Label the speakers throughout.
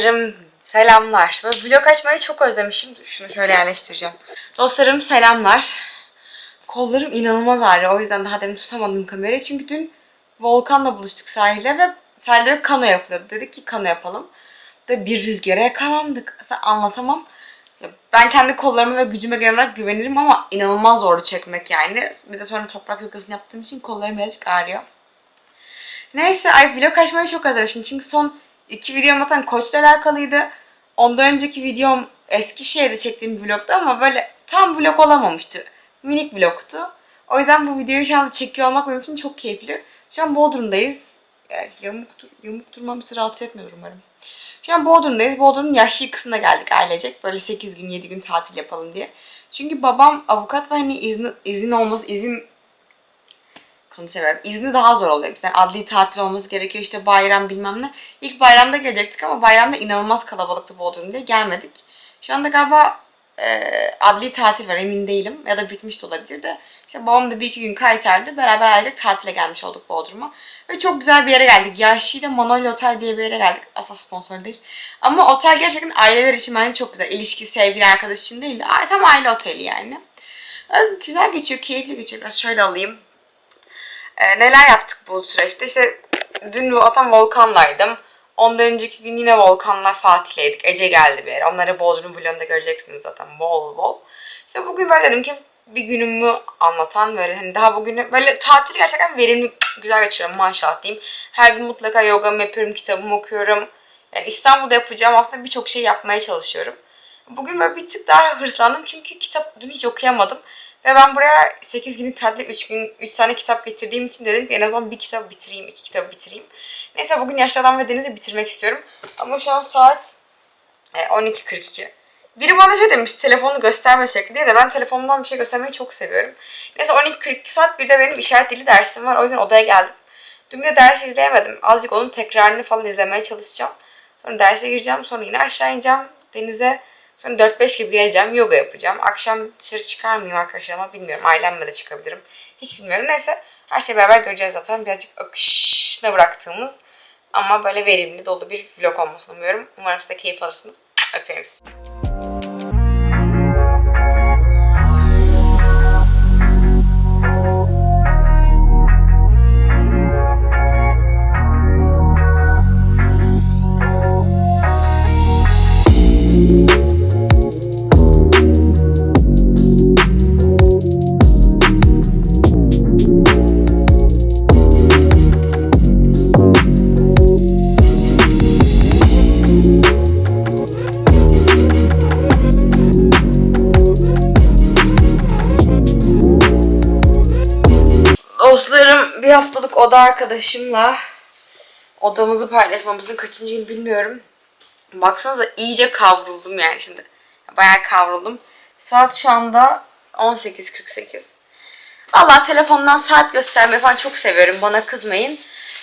Speaker 1: Dostlarım selamlar. Böyle vlog açmayı çok özlemişim. Şunu şöyle yerleştireceğim. Dostlarım selamlar. Kollarım inanılmaz ağrıyor. O yüzden daha demin tutamadım kamerayı. Çünkü dün Volkan'la buluştuk sahilde ve sahilde kano yapılıyordu. Dedik ki kano yapalım. Da bir rüzgara yakalandık. Aslında anlatamam. Ben kendi kollarıma ve gücüme genel olarak güvenirim ama inanılmaz zordu çekmek yani. Bir de sonra toprak yogasını yaptığım için kollarım birazcık ağrıyor. Neyse ay vlog açmayı çok özlemişim. Çünkü son iki videom zaten koçla alakalıydı. Ondan önceki videom Eskişehir'de çektiğim vlogtu ama böyle tam vlog olamamıştı. Minik vlogtu. O yüzden bu videoyu şu anda çekiyor olmak benim için çok keyifli. Şu an Bodrum'dayız. Yani yamuk, dur yamuk durmam sizi rahatsız etmiyor umarım. Şu an Bodrum'dayız. Bodrum'un yaşlı kısmına geldik ailecek. Böyle 8 gün 7 gün tatil yapalım diye. Çünkü babam avukat ve hani izin, izin olması, izin konu seviyorum. İzni daha zor oluyor. Bizden adli tatil olması gerekiyor işte bayram bilmem ne. İlk bayramda gelecektik ama bayramda inanılmaz kalabalıktı Bodrum diye gelmedik. Şu anda galiba e, adli tatil var emin değilim. Ya da bitmiş de olabilir de. İşte babam da bir iki gün kaytardı. Beraber ailecek tatile gelmiş olduk Bodrum'a. Ve çok güzel bir yere geldik. Yaşlı'da Manolya Otel diye bir yere geldik. Aslında sponsor değil. Ama otel gerçekten aileler için bence çok güzel. İlişki, sevgili, arkadaş için değil tam aile oteli yani. Güzel geçiyor, keyifli geçiyor. Biraz şöyle alayım. Ee, neler yaptık bu süreçte? İşte dün zaten Volkan'laydım. Ondan önceki gün yine Volkan'la Fatih'leydik. Ece geldi bir yere. Onları Bodrum vlogunda göreceksiniz zaten bol bol. İşte bugün böyle dedim ki bir günümü anlatan böyle hani daha bugünü böyle tatil gerçekten verimli güzel geçiriyorum maşallah diyeyim. Her gün mutlaka yogamı yapıyorum, kitabımı okuyorum. Yani İstanbul'da yapacağım aslında birçok şey yapmaya çalışıyorum. Bugün böyle bir tık daha hırslandım çünkü kitap dün hiç okuyamadım. Ve ben buraya 8 günlük tatilde 3 gün 3 tane kitap getirdiğim için dedim ki en azından bir kitap bitireyim, iki kitap bitireyim. Neyse bugün Yaşlı Adam ve Deniz'i bitirmek istiyorum. Ama şu an saat e, 12.42. Biri bana şey demiş telefonu gösterme şekli diye de ben telefonumdan bir şey göstermeyi çok seviyorum. Neyse 12.42 saat bir de benim işaret dili dersim var. O yüzden odaya geldim. Dün de ders izleyemedim. Azıcık onun tekrarını falan izlemeye çalışacağım. Sonra derse gireceğim. Sonra yine aşağı ineceğim denize. Sonra 4-5 gibi geleceğim. Yoga yapacağım. Akşam dışarı çıkar mıyım arkadaşlarıma bilmiyorum. Ailemle de çıkabilirim. Hiç bilmiyorum. Neyse her şeyi beraber göreceğiz zaten. Birazcık akışına bıraktığımız ama böyle verimli dolu bir vlog olmasını umuyorum. Umarım siz de keyif alırsınız. Öpüyorum sizi. Oda arkadaşımla odamızı paylaşmamızın kaçıncı gün bilmiyorum. Baksanıza iyice kavruldum yani şimdi. Bayağı kavruldum. Saat şu anda 18.48. Valla telefondan saat göstermeyi falan çok seviyorum. Bana kızmayın.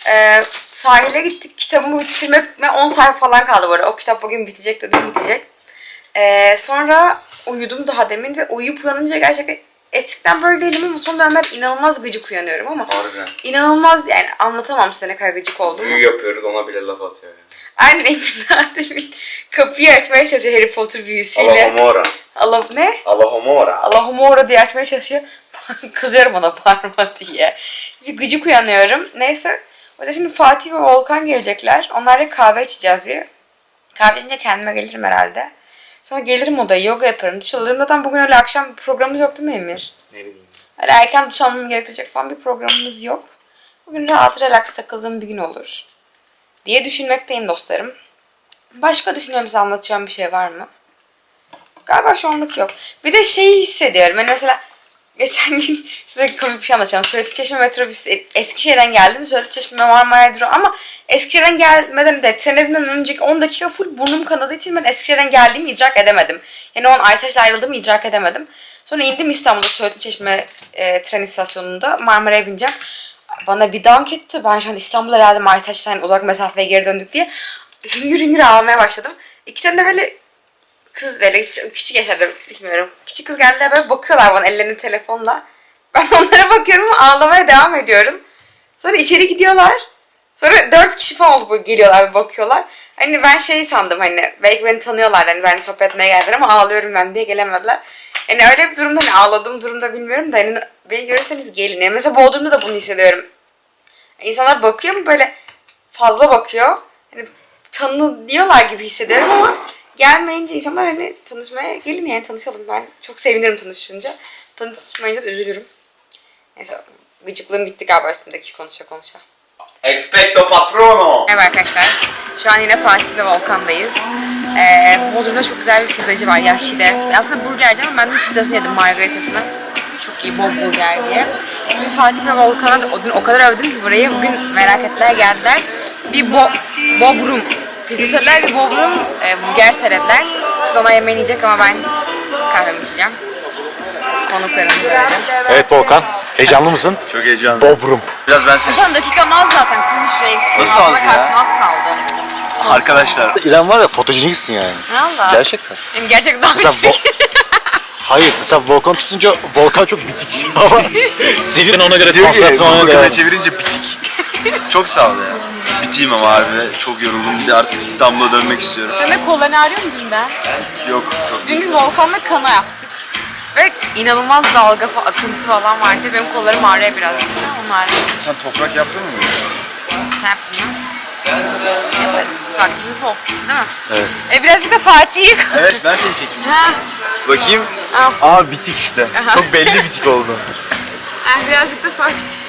Speaker 1: Ee, sahile gittik. Kitabımı bitirmeme 10 sayfa falan kaldı bu arada. O kitap bugün bitecek dedim bitecek. Ee, sonra uyudum daha demin ve uyuyup uyanınca gerçekten eskiden böyle değilim ama son dönemler inanılmaz gıcık uyanıyorum ama
Speaker 2: Harbiden.
Speaker 1: inanılmaz yani anlatamam size ne kadar gıcık olduğumu.
Speaker 2: Büyü yapıyoruz ona bile laf atıyor yani.
Speaker 1: Aynen Emir daha demin kapıyı açmaya çalışıyor Harry Potter büyüsüyle.
Speaker 2: Allahumora.
Speaker 1: Allah ne?
Speaker 2: Allahumora.
Speaker 1: Allahumora diye açmaya çalışıyor. Kızıyorum ona bağırma diye. Bir gıcık uyanıyorum. Neyse. O yüzden şimdi Fatih ve Volkan gelecekler. Onlarla kahve içeceğiz bir. Kahve içince kendime gelirim herhalde. Sonra gelirim odaya yoga yaparım. Duş alırım. Zaten bugün öyle akşam bir programımız yok değil mi Emir?
Speaker 2: Ne bileyim.
Speaker 1: Öyle erken duş almamı gerektirecek falan bir programımız yok. Bugün rahat relax takıldığım bir gün olur. Diye düşünmekteyim dostlarım. Başka düşünüyorum size anlatacağım bir şey var mı? Galiba şu anlık yok. Bir de şeyi hissediyorum. Hani mesela geçen gün size komik bir şey anlatacağım. Söğütlü Çeşme metrobüs Eskişehir'den geldim. Söğütlü Çeşme Marmara Durağı ama Eskişehir'den gelmeden de trene binmeden önceki 10 dakika full burnum kanadığı için ben Eskişehir'den geldiğimi idrak edemedim. Yani o an Aytaş'la ayrıldığımı idrak edemedim. Sonra indim İstanbul'da Söğütlü Çeşme e, tren istasyonunda Marmara'ya bineceğim. Bana bir dank etti. Ben şu an İstanbul'a geldim Aytaş'tan uzak mesafeye geri döndük diye. Hüngür hüngür ağlamaya başladım. İki tane de böyle kız böyle küçük yaşadım bilmiyorum. Küçük kız geldiler böyle bakıyorlar bana ellerinde telefonla. Ben onlara bakıyorum ağlamaya devam ediyorum. Sonra içeri gidiyorlar. Sonra dört kişi falan oldu geliyorlar ve bakıyorlar. Hani ben şey sandım hani belki beni tanıyorlar hani ben sohbet etmeye geldiler ama ağlıyorum ben diye gelemediler. Yani öyle bir durumda hani ağladığım durumda bilmiyorum da hani beni görürseniz gelin. Yani mesela Bodrum'da da bunu hissediyorum. İnsanlar bakıyor mu böyle fazla bakıyor. Hani tanıyorlar gibi hissediyorum ama gelmeyince insanlar hani tanışmaya gelin yani tanışalım. Ben çok sevinirim tanışınca. Tanışmayınca da üzülürüm. Neyse gıcıklığım gitti galiba üstündeki konuşa konuşa.
Speaker 2: Expecto patrono.
Speaker 1: Evet arkadaşlar. Şu an yine Fatih ve Volkan'dayız. Ee, Bodrum'da çok güzel bir pizzacı var Yahşi'de. Aslında burgerci ama ben de pizzasını yedim margaritasını. Çok iyi bol burger diye. Bugün Fatih ve Volkan'a da o, dün o kadar övdüm ki burayı. Bugün merak ettiler geldiler. Bir bo, bobrum pizza söylediler, bir bobrum e, burger söylediler. Şimdi ona yemeğini yiyecek ama ben kahvemi içeceğim. Konuklarımı görelim.
Speaker 3: Evet Volkan. Heyecanlı mısın?
Speaker 4: Çok heyecanlı.
Speaker 3: Bobrum.
Speaker 4: Biraz ben seni...
Speaker 1: Şu an az zaten konuş reis.
Speaker 4: Nasıl az ya?
Speaker 1: Az kaldı.
Speaker 4: Arkadaşlar.
Speaker 3: İlan var ya fotojeniksin yani.
Speaker 1: Valla.
Speaker 3: Gerçekten.
Speaker 1: Benim gerçekten daha
Speaker 3: Mesela. Vo- Hayır mesela Volkan tutunca Volkan çok bitik. Ama senin ona göre
Speaker 4: Diyor ki
Speaker 3: konsantre ona
Speaker 4: Volkan'a
Speaker 3: göre.
Speaker 4: çevirince bitik. çok sağ ol ya. Biteyim ama harbi. Çok yoruldum. Bir de artık İstanbul'a dönmek istiyorum.
Speaker 1: Sen de kollarını ağrıyor mu dünden?
Speaker 4: Yok çok
Speaker 1: Dün biz Volkan'la kana yaptık. Ve inanılmaz dalga fa- akıntı falan vardı. Benim kollarım ağrıyor birazcık da. Onun ağrıyor.
Speaker 4: Sen toprak yaptın mı?
Speaker 1: Sen yaptın mı? Yaparız. Vaktimiz bol. Değil mi?
Speaker 3: Evet.
Speaker 1: E birazcık da Fatih'i...
Speaker 4: Evet ben seni çekeyim.
Speaker 1: Ha,
Speaker 4: Bakayım.
Speaker 1: al.
Speaker 4: Aa bitik işte. Çok belli bitik oldu.
Speaker 1: Ha, birazcık da Fatih.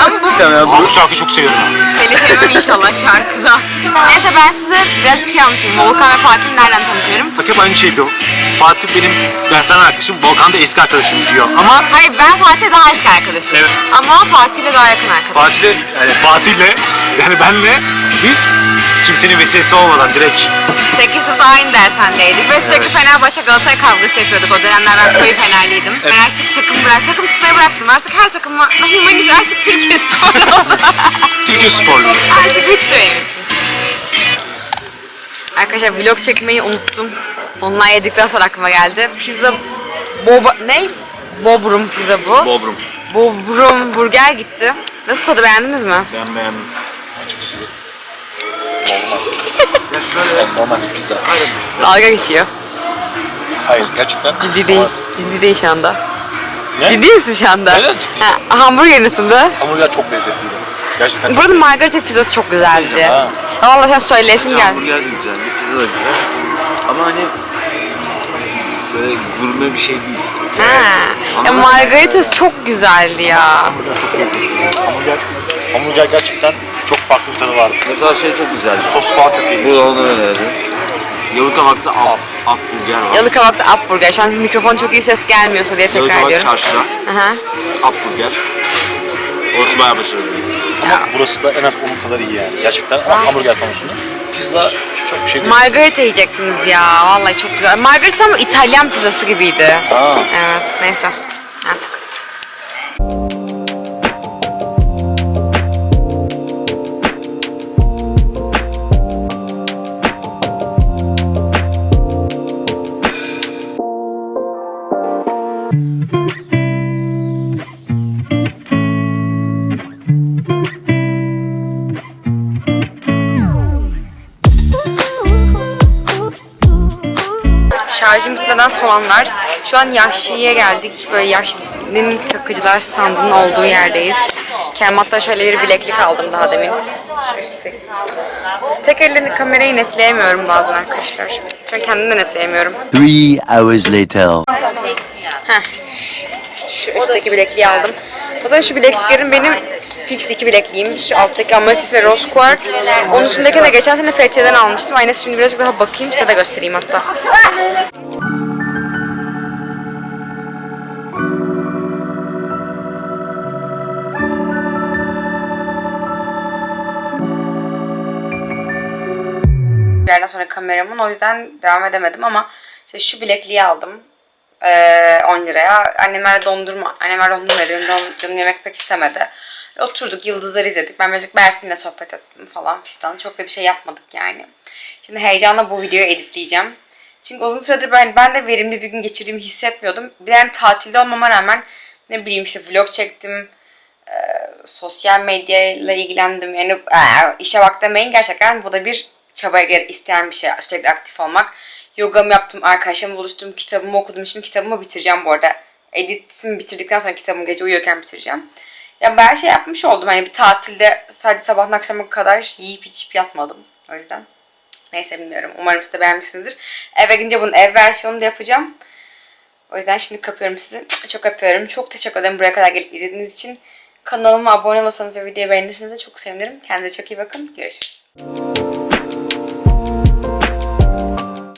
Speaker 1: Ama bu
Speaker 3: Abi bu şarkıyı çok seviyorum.
Speaker 1: Telif yemem inşallah şarkıda. Neyse ben size birazcık şey anlatayım. Volkan ve Fatih nereden tanışıyorum?
Speaker 3: Bak hep aynı şey yapıyor. Fatih benim ben sana arkadaşım, Volkan da eski arkadaşım diyor. Ama
Speaker 1: Hayır ben Fatih'le daha eski arkadaşım.
Speaker 3: Evet.
Speaker 1: Ama Fatih'le daha yakın arkadaşım.
Speaker 3: Fatih'le yani Fatih'le yani benle biz kimsenin vesilesi olmadan direkt
Speaker 1: 8 sınıfta aynı dershanedeydik ve sürekli Fenerbahçe Galatasaray kavgası yapıyorduk. O dönemler ben koyu fenerliydim. Ben artık takım bırak, takım tutmayı bıraktım. Artık her takıma humaniz artık Türkiye spor oldu.
Speaker 3: Türkiye sporlu.
Speaker 1: artık bitti benim için. Arkadaşlar vlog çekmeyi unuttum. Onlar yedikten sonra aklıma geldi. Pizza boba ne? Bobrum pizza bu.
Speaker 4: Bobrum.
Speaker 1: Bobrum burger gitti. Nasıl tadı beğendiniz mi?
Speaker 3: Ben beğendim. Açıkçası.
Speaker 4: Ya şöyle.
Speaker 3: Normal bir pizza.
Speaker 1: Dalga geçiyor.
Speaker 3: Hayır gerçekten.
Speaker 1: Ciddi değil. Ciddi değil şu anda.
Speaker 3: Ne?
Speaker 1: Ciddi misin şu anda?
Speaker 3: Evet, ciddiyim.
Speaker 1: Ha, hamburger nasıldı?
Speaker 3: Hamburger çok lezzetliydi. Gerçekten.
Speaker 1: Buranın margarita pizzası çok güzeldi.
Speaker 3: Ha.
Speaker 1: Vallahi şu an söyleyesim geldi.
Speaker 4: Hamburger de güzel. Pizza da güzel. Ama hani böyle gurme bir şey değil.
Speaker 1: Ha. Ya margaritası çok güzeldi ya.
Speaker 3: Hamburger çok lezzetliydi. Hamburger, hamburger gerçekten çok farklı bir tadı vardı.
Speaker 4: Mesela şey çok güzeldi.
Speaker 3: Sos falan çok iyi.
Speaker 4: Bu da onu önerdi. Yalıkavak'ta ap, ap burger var.
Speaker 1: Yalıkavak'ta Upburger. Şu an mikrofon çok iyi ses gelmiyorsa diye tekrar
Speaker 4: Yalıkavak
Speaker 1: ediyorum.
Speaker 4: çarşıda
Speaker 1: Aha.
Speaker 4: ap burger. Orası bayağı başarılı.
Speaker 3: Ama burası da en az onun kadar iyi yani. Gerçekten ama hamburger konusunda. Pizza çok bir şey değil.
Speaker 1: Margarita yiyecektiniz ya. Vallahi çok güzel. Margarita ama İtalyan pizzası gibiydi.
Speaker 3: Ha.
Speaker 1: Evet neyse. Artık. Şarjım bitmeden soğanlar. Şu an Yahşi'ye geldik. Böyle Yahşi'nin takıcılar standının olduğu yerdeyiz. Kendim hatta şöyle bir bileklik aldım daha demin. Üstte. Tek elle kamerayı netleyemiyorum bazen arkadaşlar. Şu an kendim de netleyemiyorum.
Speaker 5: Three hours later.
Speaker 1: Heh. Şu üstteki bilekliği aldım. Zaten şu bilekliklerim benim fix iki bilekliğim. Şu alttaki Amethyst ve Rose Quartz. Onun üstündekini de geçen sene Fethiye'den almıştım. Aynısı şimdi birazcık daha bakayım size de göstereyim hatta. Yerden sonra kameramın o yüzden devam edemedim ama işte şu bilekliği aldım. Ee, 10 liraya. Annemler dondurma, annemler dondurma. Benim don- canım yemek pek istemedi. Oturduk, yıldızları izledik. Ben birazcık Berfin'le sohbet ettim falan fistan. Çok da bir şey yapmadık yani. Şimdi heyecanla bu videoyu editleyeceğim. Çünkü uzun süredir ben, ben de verimli bir gün geçirdiğimi hissetmiyordum. Bir yani tatilde olmama rağmen ne bileyim işte vlog çektim. sosyal medyayla ilgilendim. Yani eee, işe bak demeyin gerçekten bu da bir çaba isteyen bir şey. Sürekli aktif olmak. Yogamı yaptım, arkadaşlarımla buluştum, kitabımı okudum. Şimdi kitabımı bitireceğim bu arada. Editimi bitirdikten sonra kitabımı gece uyuyorken bitireceğim. Ya ben şey yapmış oldum. Hani bir tatilde sadece sabahtan akşama kadar yiyip içip yatmadım. O yüzden neyse bilmiyorum. Umarım siz de beğenmişsinizdir. Eve gidince bunun ev versiyonunu da yapacağım. O yüzden şimdi kapıyorum sizi. Çok öpüyorum. Çok teşekkür ederim buraya kadar gelip izlediğiniz için. Kanalıma abone olursanız ve videoyu beğenirseniz de çok sevinirim. Kendinize çok iyi bakın. Görüşürüz.